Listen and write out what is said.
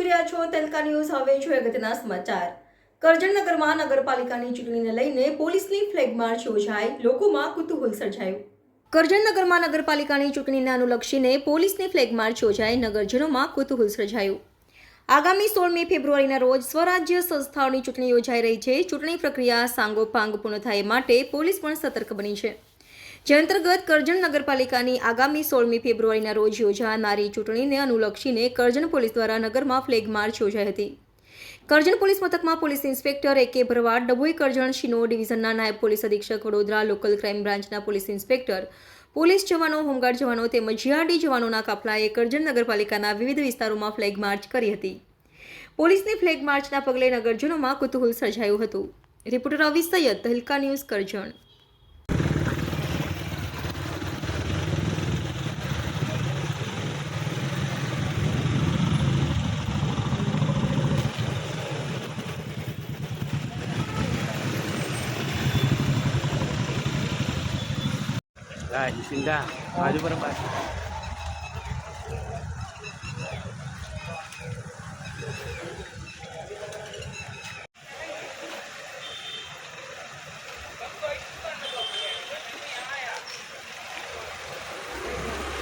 જોઈ રહ્યા છો તેલકા ન્યૂઝ, હવે જોઈએ અગત્યના સમાચાર. કરજણનગરમાં નગરપાલિકાની ચૂંટણીને લઈને પોલીસની ફ્લેગ માર્ચ યોજાઈ, લોકોમાં કુતૂહલ સર્જાયું. કરજણનગરમાં નગરપાલિકાની ચૂંટણીને અનુલક્ષીને પોલીસની ફ્લેગ માર્ચ યોજાઈ, નગરજનોમાં કુતૂહલ સર્જાયું. આગામી સોળમી ફેબ્રુઆરીના રોજ સ્વરાજ્ય સંસ્થાઓની ચૂંટણી યોજાઈ રહી છે. ચૂંટણી પ્રક્રિયા સાંગોપાંગ પૂર્ણ થાય માટે પોલીસ પણ સતર્ક બની છે. જે અંતર્ગત કરજણ નગરપાલિકાની આગામી સોળમી ફેબ્રુઆરીના રોજ યોજાનારી ચૂંટણીને અનુલક્ષીને કરજણ પોલીસ દ્વારા નગરમાં ફ્લેગ માર્ચ યોજાઈ હતી. કરજણ પોલીસ મથકમાં police inspector A K Bharwad Dabhoi Karjan Shinor ડિવિઝનના નાયબ પોલીસ અધિક્ષક વડોદરા લોકલ ક્રાઇમ બ્રાન્ચના પોલીસ ઇન્સ્પેક્ટર, પોલીસ જવાનો, હોમગાર્ડ જવાનો તેમજ જીઆરડી જવાનોના કાફલાએ કરજણ નગરપાલિકાના વિવિધ વિસ્તારોમાં ફ્લેગ માર્ચ કરી હતી. પોલીસની ફ્લેગ માર્ચના પગલે નગરજનોમાં કુતૂહલ સર્જાયું હતું. Reporter Avi Saiyed Tehelka news Karjan. Ay, isinda. Ano ba naman?